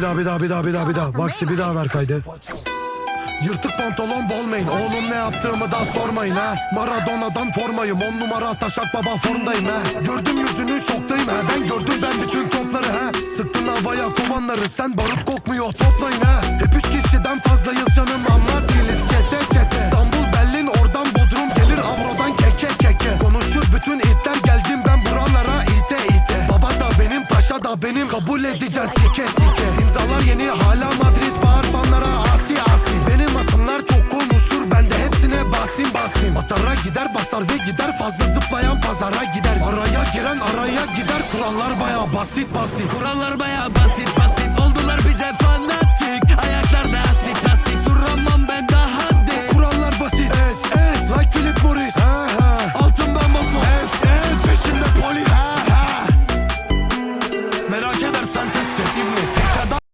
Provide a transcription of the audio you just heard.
bir daha bir daha bir daha bir daha bir daha. Vaksi bir daha ver kaydı. Yırtık pantolon bolmayın. Oğlum ne yaptığımı da sormayın ha. Maradona'dan formayım. On numara taşak baba formdayım ha. Gördüm yüzünü şoktayım ha. Ben gördüm ben bütün topları ha. Sıktın havaya kovanları Sen barut kokmuyor. Toplayın ha. Hep üç da benim Kabul edeceğiz. Sike sike. İmzalar yeni hala Madrid Bağır fanlara asi asi. Benim asımlar çok konuşur Ben de hepsine basim basim. Atara gider basar ve gider. Fazla zıplayan pazara gider. Araya giren araya gider. Kurallar baya basit basit. Kurallar baya basit